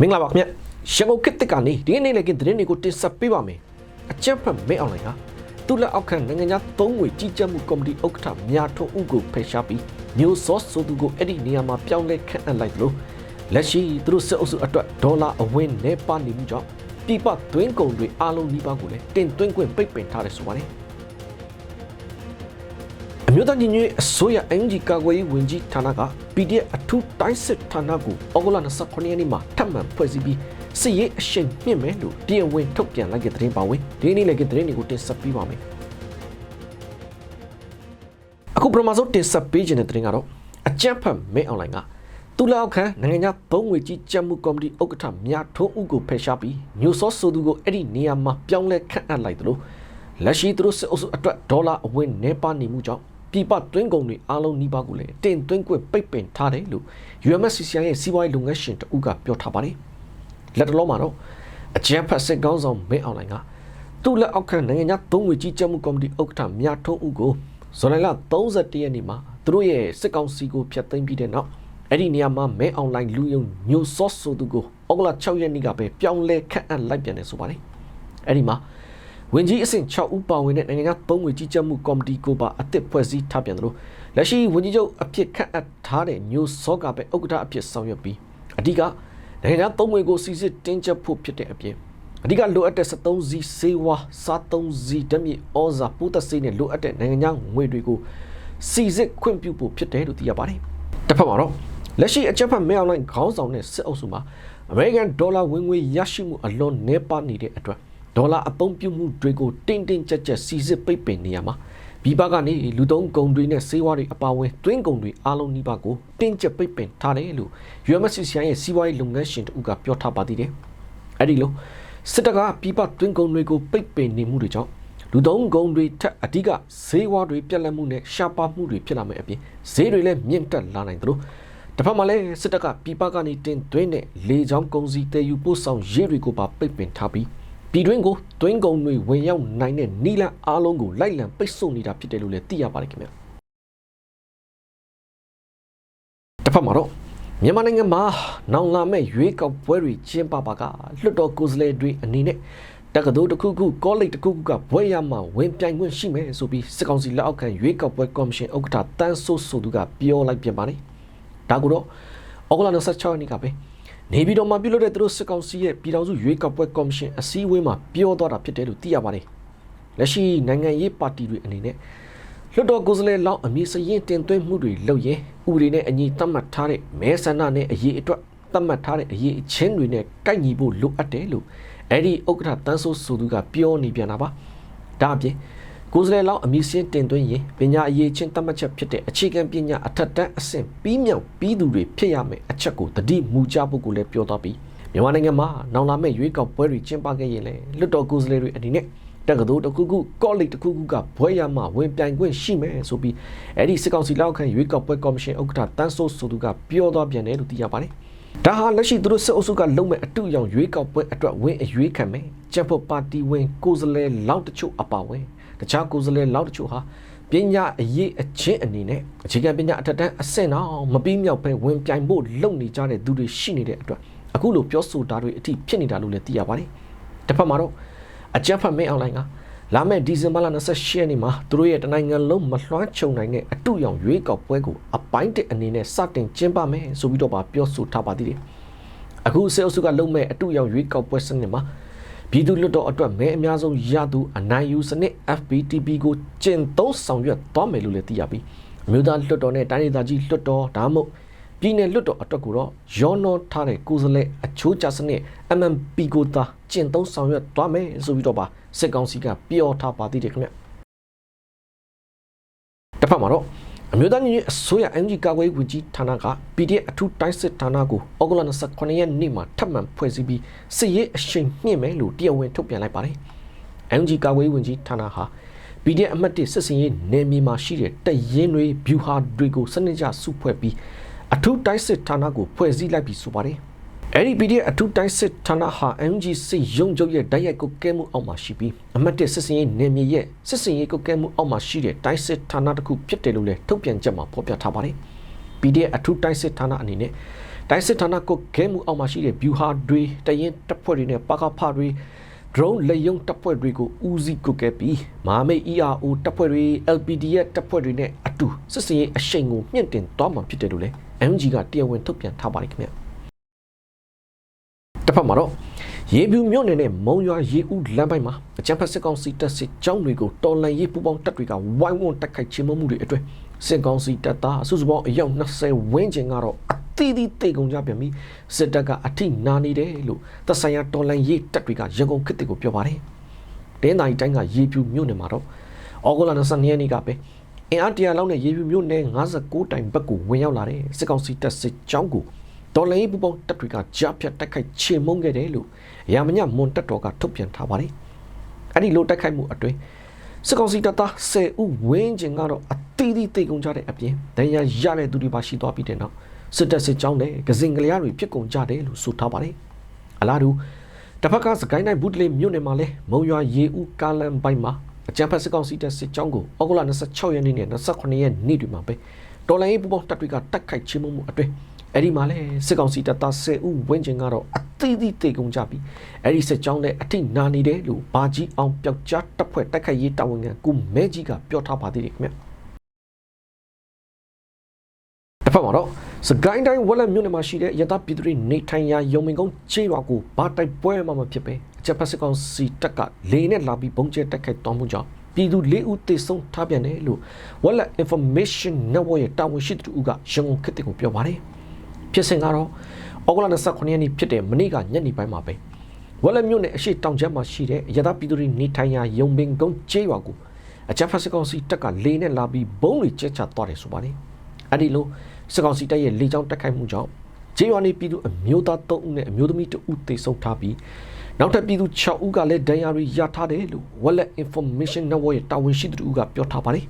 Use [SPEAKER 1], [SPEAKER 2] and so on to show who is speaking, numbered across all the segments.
[SPEAKER 1] မင်္ဂလာပါခင်ဗျရန်ကုန်ခေတ်သစ်ကနေဒီနေ့လည်းကသတင်းတွေကိုတင်ဆက်ပေးပါမယ်အကြံဖတ်မဲအွန်လိုင်းဟာသူ့လက်အောက်ခံနိုင်ငံခြားသုံးငွေကြီးကြပ်မှုကော်မတီဥက္ကဋ္ဌမြာထွန်းဦးကိုဖယ်ရှားပြီးမျိုးစောဆိုသူကိုအဲ့ဒီနေရာမှာပြောင်းလဲခန့်အပ်လိုက်လို့လက်ရှိသူတို့စစ်အုပ်စုအတွက်ဒေါ်လာအဝင်းနဲ့ပါနေမှုကြောင့်ပြပသွင်းကုန်တွေအားလုံးနှိပါကိုလည်းတင်သွင်းခွင့်ပိတ်ပင်ထားတယ်ဆိုပါတယ် အမျိုးသားညီညွတ်ရေးအစိုးရ NG ကာကွယ်ရေးဝန်ကြီးဌာနက PDF အထူးတိုင်းစစ်ဌာနကိုဩဂုတ်လ29ရက်နေ့မှာထပ်မံဖွဲ့စည်းပြီးစစ်ရေးအရှိန်မြင့်မယ်လို့တရားဝင်ထုတ်ပြန်လိုက်တဲ့သတင်းပါဝင်ဒီနေ့လည်းကသတင်းတွေကိုတင်ဆက်ပေးပါမယ်အခုပထမဆုံးတင်ဆက်ပေးခြင်းတဲ့သတင်းကတော့အကြံဖတ်မဲအွန်လိုင်းကတူလာခန့်နိုင်ငံခြားသုံးငွေကြီးကြက်မှုကော်မတီဥက္ကဋ္ဌမြတ်ထုံးဦးကိုဖယ်ရှားပြီးညိုစောဆိုသူကိုအဲ့ဒီနေရာမှာပြောင်းလဲခန့်အပ်လိုက်တယ်လို့လက်ရှိသူတို့စစ်အုပ်စုအတွက်ဒေါ်လာအဝင်းနေပါနေမှုကြောင့် ပြည်ပသွင်းကုန်တွေအားလုံးနှိပါကိုလည်းတင်သွင်းခွင့်ပိတ်ပင်ထားတယ်လို့ UMSCCI ရဲ့စီးပွားရေးလုပ်ငန်းရှင်တဦးကပြောထားပါတယ်။လက်တလုံးမှာတော့အကြံဖတ်စစ်ကောင်းဆောင်မင်းအောင်လိုင်ကသူ့လက်အောက်ခံနိုင်ငံခြားသုံးငွေကြီးကြပ်မှုကော်မတီဥက္ကဋ္ဌမြတ်ထုံးဦးကိုဇွန်လ31ရက်နေ့မှာသူတို့ရဲ့စစ်ကောင်စီကိုဖျက်သိမ်းပြီးတဲ့နောက်အဲ့ဒီနေရာမှာမဲအွန်လိုင်းလူယုံညိုစောဆိုသူကိုဩဂုတ်လ6ရက်နေ့ကပဲပြောင်းလဲခန့်အပ်လိုက်ပြန်တယ်ဆိုပါတယ်။အဲ့ဒီမှာ ဝင်ကြီးအဆင့်6ဦးပါဝင်တဲ့နိုင်ငံခြားသုံးငွေကြီးကြပ်မှုကော်မတီကိုပါအသစ်ဖွဲ့စည်းထားပြန်တယ်လို့လက်ရှိဝင်ကြီးချုပ်အဖြစ်ခန့်အပ်ထားတဲ့ညိုစောကပဲဥက္ကဋ္ဌအဖြစ်ဆောင်ရွက်ပြီးအဓိကနိုင်ငံခြားသုံးငွေကိုစီစစ်တင်းကျပ်ဖို့ဖြစ်တဲ့အပြင်အဓိကလိုအပ်တဲ့73စီစေဝါစား3စီဓမြဩဇာပိုးသက်စေးနဲ့လိုအပ်တဲ့နိုင်ငံခြားငွေတွေကိုစီစစ်ခွင့်ပြုဖို့ဖြစ်တယ်လို့သိရပါတယ်။တစ်ဖက်မှာတော့လက်ရှိအကြက်ဖက်မဲအွန်လိုင်းခေါင်းဆောင်တဲ့စစ်အုပ်စုမှာအမေရိကန်ဒေါ်လာဝင်ငွေရရှိမှုအလွန်နှဲပါနေတဲ့အတွက် ဒေါ်လာအသုံးပြုမှုတွေကိုတင်းတင်းကြပ်ကြပ်စီစစ်ပိတ်ပင်နေရမှာပြည်ပကနေလူသုံးကုန်တွေနဲ့စေဝါတွေအပါအဝင်တွင်းကုန်တွေအားလုံးနှိပါကိုတင်းကျပ်ပိတ်ပင်ထားတယ်လို့ UMCCI ရဲ့စီးပွားရေးလုပ်ငန်းရှင်တဦးကပြောထားပါသေးတယ်။အဲဒီလိုစစ်တပ်ကပြည်ပတွင်းကုန်တွေကိုပိတ်ပင်နေမှုတွေကြောင့်လူသုံးကုန်တွေထက်အဓိကဈေးဝါတွေပြက်လက်မှုနဲ့ရှားပါမှုတွေဖြစ်လာမယ်အပြင်ဈေးတွေလည်းမြင့်တက်လာနိုင်သလိုတစ်ဖက်မှာလည်းစစ်တပ်ကပြည်ပကနေတင်သွင်းတဲ့လေကြောင်းကုန်စည်တည်ယူပို့ဆောင်ရေးတွေကိုပါပိတ်ပင်ထားပြီး ပြည်တွင်းကိုတွင်းကုန်တွေဝင်ရောက်နိုင်တဲ့နီလန်အားလုံးကိုလိုက်လံပိတ်ဆို့နေတာဖြစ်တယ်လို့လည်းသိရပါတယ်ခင်ဗျာတစ်ဖက်မှာတော့မြန်မာနိုင်ငံမှာနောင်လာမဲ့ရွေးကောက်ပွဲတွေကျင်းပပါကလွှတ်တော်ကိုယ်စားလှယ်တွေအနေနဲ့တက္ကသိုလ်တစ်ခုခုကောလိပ်တစ်ခုခုကဘွဲရမှဝင်ပြိုင်ခွင့်ရှိမယ်ဆိုပြီးစစ်ကောင်စီလက်အောက်ခံရွေးကောက်ပွဲကော်မရှင်ဥက္ကဋ္ဌတန်းဆိုးဆိုသူကပြောလိုက်ပြန်ပါတယ်ဒါကူတော့ဩဂုတ်လ26ရက်နေ့ကပဲ နေပြည်တော်မှာပြုလုပ်တဲ့သူတို့စစ်ကောင်စီရဲ့ပြည်ထောင်စုရွေးကောက်ပွဲကော်မရှင်အစည်းအဝေးမှာပြောသွားတာဖြစ်တယ်လို့သိရပါတယ်လက်ရှိနိုင်ငံရေးပါတီတွေအနေနဲ့လွှတ်တော်ကိုယ်စားလှယ်လောင်းအမည်စရင်တင်သွင်းမှုတွေလုပ်ရင်ဥပဒေနဲ့အညီသတ်မှတ်ထားတဲ့မဲဆန္ဒနဲ့အရေးအတွက်သတ်မှတ်ထားတဲ့အရေးအချင်းတွေနဲ့ကိုက်ညီဖို့လိုအပ်တယ်လို့အဲ့ဒီဥက္ကဋ္ဌတန်းဆိုးဆိုသူကပြောနေပြန်တာပါဒါအပြင် ကိုယ်စားလှယ်လောင်းအမည်စင်းတင်သွင်းရင်ပညာအရေးချင်းသတ်မှတ်ချက်ဖြစ်တဲ့အခြေခံပညာအထက်တန်းအဆင့်ပြီးမြောက်ပြီးသူတွေဖြစ်ရမယ်အချက်ကိုတတိမူကြဖို့ကိုလည်းပြောသွားပြီးမြန်မာနိုင်ငံမှာနောင်လာမယ့်ရွေးကောက်ပွဲတွေကျင်းပခဲ့ရင်လည်းလွတ်တော်ကိုယ်စားလှယ်တွေအနေနဲ့တက္ကသိုလ်တစ်ခုခုကောလိပ်တစ်ခုခုကဘွဲရမှဝင်ပြိုင်ခွင့်ရှိမယ်ဆိုပြီးအဲ့ဒီစစ်ကောင်စီလောက်ခံရွေးကောက်ပွဲကော်မရှင်ဥက္ကဋ္ဌတန်းဆိုးဆိုသူကပြောသွားပြန်တယ်လို့သိရပါတယ်ဒါဟာလက်ရှိသူတို့စစ်အုပ်စုကလုံမဲ့အတူရောင်ရွေးကောက်ပွဲအတွက်ဝင်အရွေးခံမယ်ကျပ်ဖို့ပါတီဝင်ကိုယ်စားလှယ်လောက်တချို့အပါဝင် တခြားကိုယ်စားလှယ်လောက်တချို့ဟာပညာအရေးအချင်းအနေနဲ့အခြေခံပညာအထက်တန်းအဆင့်တော့မပြီးမြောက်ပဲဝင်ပြိုင်ဖို့လုပ်နေကြတဲ့သူတွေရှိနေတဲ့အတွက်အခုလိုပြောဆိုတာတွေအထိဖြစ်နေတာလို့လည်းသိရပါတယ်တစ်ဖက်မှာတော့အကြမ်းဖက်မင်းအွန်လိုင်းကလာမယ့်ဒီဇင်ဘာလ28ရက်နေ့မှာသူတို့ရဲ့တနိုင်ငံလုံးမလွှမ်းခြုံနိုင်တဲ့အတူရောင်ရွေးကောက်ပွဲကိုအပိုင်းတစ်အနေနဲ့စတင်ကျင်းပမယ်ဆိုပြီးတော့ပြောဆိုထားပါသေးတယ်အခုစေအုပ်စုကလုံးမဲ့အတူရောင်ရွေးကောက်ပွဲစနစ်မှာ ပြည်သူ့လွတ်တော်အတွက်မဲအများဆုံးရသူအနိုင်ယူစနစ် FPTP ကိုကျင့်သုံးဆောင်ရွက်သွားမယ်လို့လည်းသိရပြီးအမျိုးသားလွတ်တော်နဲ့တိုင်းဒေသကြီးလွတ်တော်ဒါမှမဟုတ်ပြည်내လွတ်တော်အတွက်ကိုတော့ရောနောထားတဲ့ကိုယ်စားလှယ်အချိုးကျစနစ် MMP ကိုသာကျင့်သုံးဆောင်ရွက်သွားမယ်ဆိုပြီးတော့ပါစစ်ကောင်စီကပြောထားပါသေးတယ်ခင်ဗျတစ်ဖက်မှာတော့ အမျိုးသားညီညွတ်အစိုးရ NG ကာကွယ်ရေးဝန်ကြီးဌာနက PDF အထူးတိုင်းစစ်ဌာနကိုဩဂုတ်လ29ရက်နေ့မှာထပ်မံဖွဲ့စည်းပြီးစစ်ရေးအရှိန်မြင့်မယ်လို့တရားဝင်ထုတ်ပြန်လိုက်ပါတယ်။ NG ကာကွယ်ရေးဝန်ကြီးဌာနဟာ PDF အမှတ်1စစ်စင်ရေးနယ်မြေမှာရှိတဲ့တရင်တွေဗျူဟာတွေကိုစနစ်ကျစုဖွဲ့ပြီးအထူးတိုင်းစစ်ဌာနကိုဖွဲ့စည်းလိုက်ပြီးဆိုပါတယ်။ အဲ့ဒီ PDF အထူးတိုင်းစစ်ဌာနဟာ MG စစ်ရုံချုပ်ရဲ့တိုက်ရိုက်ကုတ်ကဲမှုအောက်မှာရှိပြီးအမတ်တစ်စစ်စင်ရေးနယ်မြေရဲ့စစ်စင်ရေးကုတ်ကဲမှုအောက်မှာရှိတဲ့တိုင်းစစ်ဌာနတစ်ခုဖြစ်တယ်လို့လည်းထုတ်ပြန်ချက်မှာဖော်ပြထားပါတယ်။ PDF အထူးတိုင်းစစ်ဌာနအနေနဲ့တတိုင်းစစ်ဌာနကုတ်ခဲမှုအောက်မှာရှိတဲ့ view ဟာတွေတရင်တပ်ဖွဲ့တွေနဲ့ပါကဖတွေ drone လေယုံတပ်ဖွဲ့တွေကိုဦးစီးကုတ်ခဲ့ပြီးမဟာမိတ် ERO တပ်ဖွဲ့တွေ LPDF တပ်ဖွဲ့တွေနဲ့အတူစစ်စင်ရေးအရှိန်ကိုမြင့်တင်သွားမှာဖြစ်တယ်လို့လည်း MG ကတရားဝင်ထုတ်ပြန်ထားပါတယ်ခင်ဗျာ တစ်ဖက်မှာတော့ရေပြူမြို့နယ်နဲ့မုံရွာရေဦးလမ်းပိုင်းမှာအကြံဖက်စစ်ကောင်စီတပ်စစ်ကြောင်းတွေကိုတော်လန်ရေးပူပေါင်းတပ်တွေကဝိုင်းဝန်းတိုက်ခိုက်ခြင်းမှုတွေအတွက်စစ်ကောင်စီတပ်သားအစုစုပေါင်းအယောက်20ဝန်းကျင်ကတော့အသီးသီးတိတ်ကုန်ကြပြန်ပြီးစစ်တပ်ကအထိနာနေတယ်လို့သက်ဆိုင်ရာတော်လန်ရေးတပ်တွေကရန်ကုန်ခေတ်တွေကိုပြောပါတယ်။တင်းတိုင်းတိုင်းကရေပြူမြို့နယ်မှာတော့ဩဂုတ်လ22ရက်နေ့ကပဲအင်အားတရာလောက်နဲ့ရေပြူမြို့နယ်59တိုင်ဘက်ကိုဝင်ရောက်လာတဲ့စစ်ကောင်စီတပ်စစ်ကြောင်းကို တော်လိုင်းပူပေါင်းတပ်တွေကကြားဖြတ်တိုက်ခိုက်ချေမှုန်းခဲ့တယ်လို့ရာမညမွန်တပ်တော်ကထုတ်ပြန်ထားပါတယ်။အဲ့ဒီလိုတိုက်ခိုက်မှုအတွင်းစစ်ကောင်စီတပ်သား10ဦးဝင်းကျင်ကတော့အသီးသီးတိတ်ကုန်ကြတဲ့အပြင်ဒဏ်ရာရတဲ့သူတွေပါရှိသွားပြီးတဲ့နောက်စစ်တပ်စစ်ကြောင်းနဲ့ကစင်ကလျားတွေပြစ်ကုန်ကြတယ်လို့ဆိုထားပါတယ်။အလားတူတစ်ဖက်ကစကိုင်းတိုင်းဘူးတလေးမြို့နယ်မှာလဲမုံရွာရေဦးကားလန်ပိုင်းမှာအကြံဖက်စစ်ကောင်စီတပ်စစ်ကြောင်းကိုဩဂုတ်လ26ရက်နေ့နဲ့28ရက်နေ့တွေမှာပဲတော်လိုင်းပူပေါင်းတပ်တွေကတိုက်ခိုက်ချင်းမှုအတွင်း အဲ့ဒီမှာလဲစစ်ကောင်စီတပ်သား10ဦးဝန်းကျင်ကတော့အသီးသီးတေကုန်ကြပြီးအဲ့ဒီစစ်ကြောင်းနဲ့အထိနာနေတယ်လို့ဘာကြီးအောင်ပျောက်ကြားတပ်ဖွဲ့တိုက်ခိုက်ရေးတာဝန်ခံကုမဲကြီးကပြောထားပါသေးတယ်ခင်ဗျတစ်ဖက်မှာတော့စကိုင်းတိုင်းဝက်လက်မြို့နယ်မှာရှိတဲ့ရတပြည်သူတွေနေထိုင်ရာယုံမင်ကုန်းချေးရွာကိုဘာတိုက်ပွဲမှမဖြစ်ပဲအချက်ဖက်စစ်ကောင်စီတပ်ကလေနဲ့လာပြီးဘုံကျဲတိုက်ခိုက်တော်မူကြောင်းပြည်သူ၄ဦးသေဆုံးထားပြန်တယ်လို့ Wallet Information Network ရဲ့တာဝန်ရှိသူကရန်ကုန်ခေတ်ကိုပြောပါတယ် ဖြစ်စဉ်ကတော့ဩဂုတ်လ29ရက်နေ့ဖြစ်တဲ့မနေ့ကညနေပိုင်းမှာပဲဝက်လက်မြို့နယ်အရှိတောင်ကျမ်းမှာရှိတဲ့ရတပြည်သူတွေနေထိုင်ရာယုံမင်ကုန်းချေးရွာကိုအချက်ဖက်စစ်ကောင်စီတပ်ကလေနဲ့လာပြီးဘုံတွေကျဲချသွားတယ်ဆိုပါတယ်အဲ့ဒီလိုစစ်ကောင်စီတပ်ရဲ့လေကြောင်းတိုက်ခိုက်မှုကြောင့်ဂျေးရွာနေပြည်သူအမျိုးသား3ဦးနဲ့အမျိုးသမီး2ဦးသေဆုံးထားပြီးနောက်ထပ်ပြည်သူ6ဦးကလည်းဒဏ်ရာတွေရထားတယ်လို့ Wallet Information Network ရဲ့တာဝန်ရှိသူကပြောထားပါတယ်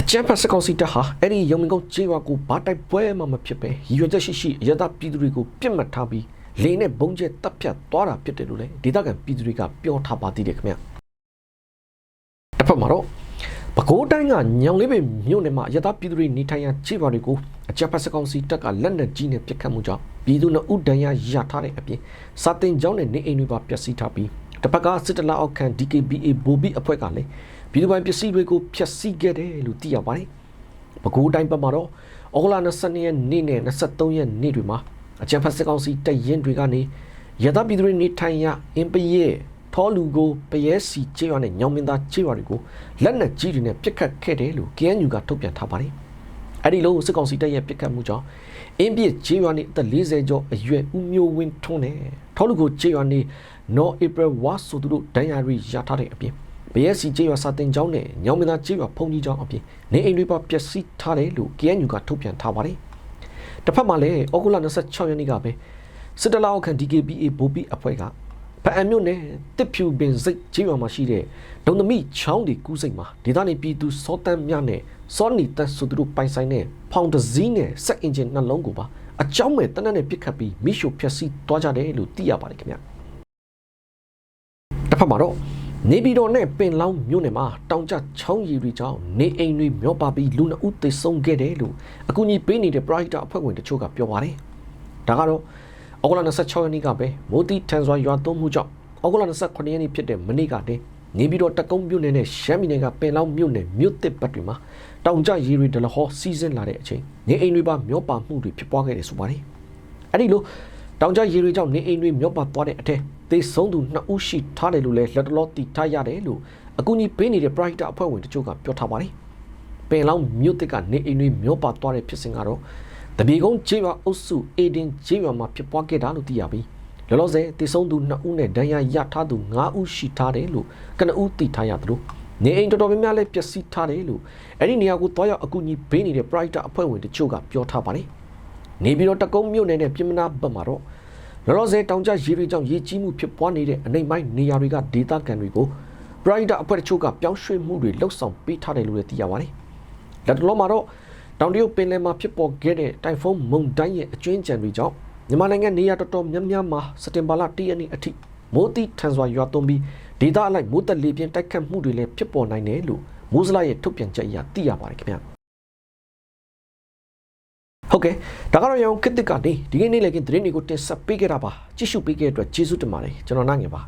[SPEAKER 1] အကြံဖတ်စကောင်စီတပ်ဟာအဲ့ဒီရုံမင်ကုန်းဂျေးရွာကိုဘာတိုက်ပွဲမှမဖြစ်ပဲရည်ရွယ်ချက်ရှိရှိအရသာပြည်သူတွေကိုပြစ်မှတ်ထားပြီးလေနဲ့ဘုံကျဲတပ်ဖြတ်သွားတာဖြစ်တယ်လို့လည်းဒေသခံပြည်သူတွေကပြောထားပါသေးတယ်ခင်ဗျတစ်ဖက်မှာတော့ပဲခူးတိုင်းကညောင်လေးပင်မြို့နယ်မှာရသပြည်သူတွေနေထိုင်ရာခြေပါတွေကိုအကြပ်ဖက်စကောင်စီတပ်ကလက်နက်ကြီးနဲ့ပစ်ခတ်မှုကြောင့်ပြည်သူနှုတ်ဒဏ်ရာရထားတဲ့အပြင်စာတင်ကျောင်းနဲ့နေအိမ်တွေပါပျက်စီးထားပြီးတစ်ဖက်ကစစ်တလအောက်ခံ DKBA ဘူဘီအဖွဲ့ကလည်း ပြည်သူပိုင်ပစ္စည်းတွေကိုဖျက်ဆီးခဲ့တယ်လို့သိရပါတယ်။ပဲခူးတိုင်းဘက်မှာတော့ဩဂုတ်လ22ရက်နေ့နဲ့23ရက်နေ့တွေမှာအကြံဖတ်စစ်ကောင်စီတပ်ရင်းတွေကနေရသပြည်သူတွေနေထိုင်ရာအင်ပရဲထောလူကိုပရဲစီကျေးရွာနဲ့ညောင်မင်းသားကျေးရွာတွေကိုလက်နက်ကြီးတွေနဲ့ပစ်ခတ်ခဲ့တယ်လို့ KNU ကထုတ်ပြန်ထားပါတယ်။အဲဒီလိုစစ်ကောင်စီတပ်ရဲ့ပစ်ခတ်မှုကြောင့်အင်းပြစ်ကျေးရွာနေအသက်40ကျော်အရွယ်ဦးမျိုးဝင်းထွန်းနဲ့ထောလူကိုကျေးရွာနေ No April ဝါဆိုသူတို့ဒဏ်ရာတွေရထားတဲ့အပြင် ဘရဲစီကျေးရွာစာတင်ကျောင်းနဲ့ညောင်မင်းသားကျေးရွာဖုန်ကြီးကျောင်းအပြင်နေအိမ်တွေပါပျက်စီးထားတယ်လို့ KNU ကထုတ်ပြန်ထားပါတယ်။တစ်ဖက်မှာလည်းဩဂုတ်လ26ရက်နေ့ကပဲစစ်တလောက်ခံ DKBA ဘူပီအဖွဲ့ကဖအံမြို့နယ်တစ်ဖြူပင်စိတ်ကျေးရွာမှာရှိတဲ့ဒုံသမီချောင်းဒီကူးစိတ်မှာဒေသနေပြည်သူစောတန်းမြနဲ့စောနီတက်ဆိုသူတို့ပိုင်ဆိုင်တဲ့ဖောင်တစည်းနဲ့စက်အင်ဂျင်နှလုံးကိုပါအကြောင်းမဲ့တနက်နဲ့ပြစ်ခတ်ပြီးမိရှို့ဖျက်ဆီးသွားကြတယ်လို့သိရပါတယ်ခင်ဗျတစ်ဖက်မှာတော့ နေပြည်တော်နဲ့ပင်လောင်းမြို့နယ်မှာတောင်ကျချောင်းရည်တွေကြောင့်နေအိမ်တွေမျောပါပြီးလူနှုတ်သေဆုံးခဲ့တယ်လို့အကူအညီပေးနေတဲ့ Pride အဖွဲ့ဝင်တချို့ကပြောပါတယ်ဒါကတော့ဩဂုတ်လ26ရက်နေ့ကပဲမိုးတီထန်စွာရွာသွန်းမှုကြောင့်ဩဂုတ်လ29ရက်နေ့ဖြစ်တဲ့မနေ့ကတည်းနေပြီးတော့တကုံးမြို့နယ်နဲ့ရှမ်းပြည်နယ်ကပင်လောင်းမြို့နယ်မြို့တစ်ဘက်တွေမှာတောင်ကျရေတွေဒလဟောစီးဆင်းလာတဲ့အချိန်နေအိမ်တွေပါမျောပါမှုတွေဖြစ်ပွားခဲ့တယ်ဆိုပါတယ်။အဲဒီလိုတောင်ကျရေတွေကြောင့်နေအိမ်တွေမျောပါသွားတဲ့အထက် သေဆုံးသူ2ဦးရှိထားတယ်လို့လည်းလက်တလောတီထားရတယ်လို့အကူအညီပေးနေတဲ့ Pride အဖွဲ့ဝင်တချို့ကပြောထားပါတယ်။ပင်လောင်းမြို့တစ်ကနေအိမ်တွေမျောပါသွားတဲ့ဖြစ်စဉ်ကတော့တပီကုန်းကျေးရွာအုပ်စုအေဒင်ကျေးရွာမှာဖြစ်ပွားခဲ့တာလို့သိရပြီးလောလောဆယ်တည်ဆုံးသူ2ဦးနဲ့ဒဏ်ရာရထားသူ5ဦးရှိထားတယ်လို့ကနဦးသိထားရသလိုနေအိမ်တော်တော်များများလည်းပျက်စီးထားတယ်လို့အဲ့ဒီနေရာကိုတွားရောက်အကူအညီပေးနေတဲ့ Pride အဖွဲ့ဝင်တချို့ကပြောထားပါတယ်။နေပြီးတော့တကုံးမြို့နယ်နဲ့ပြည်မနာဘက်မှာတော့ လောလောဆယ်တောင်ကျရေတွေကြောင့်ရေကြီးမှုဖြစ်ပွားနေတဲ့အနိုင်ပိုင်းနေရာတွေကဒေသခံတွေကို Pride အဖွဲ့တချို့ကပြောင်းရွှေ့မှုတွေလှုပ်ဆောင်ပေးထားတယ်လို့လည်းသိရပါတယ်။လက်တလုံးမှာတော့တောင်တရုတ်ပင်လယ်မှာဖြစ်ပေါ်ခဲ့တဲ့တိုင်ဖုန်းမုန်တိုင်းရဲ့အကျွင်းကြံတွေကြောင့်မြန်မာနိုင်ငံနေရာတော်တော်များများမှာစက်တင်ဘာလ၁ရက်နေ့အထိမိုးတိထန်စွာရွာသွန်းပြီးဒေသအလိုက်မိုးတက်လေပြင်းတိုက်ခတ်မှုတွေလည်းဖြစ်ပေါ်နိုင်တယ်လို့မိုးစလာရဲ့ထုတ်ပြန်ချက်အရသိရပါတယ်ခင်ဗျာ ဟုတ်ကဲ့ဒါကတော့ရောင်ခစ်တစ်ကနေဒီကနေ့လည်းကသတင်းတွေကိုတင်ဆက်ပေးခဲ့တာပါကြည့်ရှုပေးခဲ့တဲ့အတွက်ကျေးဇူးတင်ပါတယ်ကျွန်တော်နိုင်ငယ်ပါ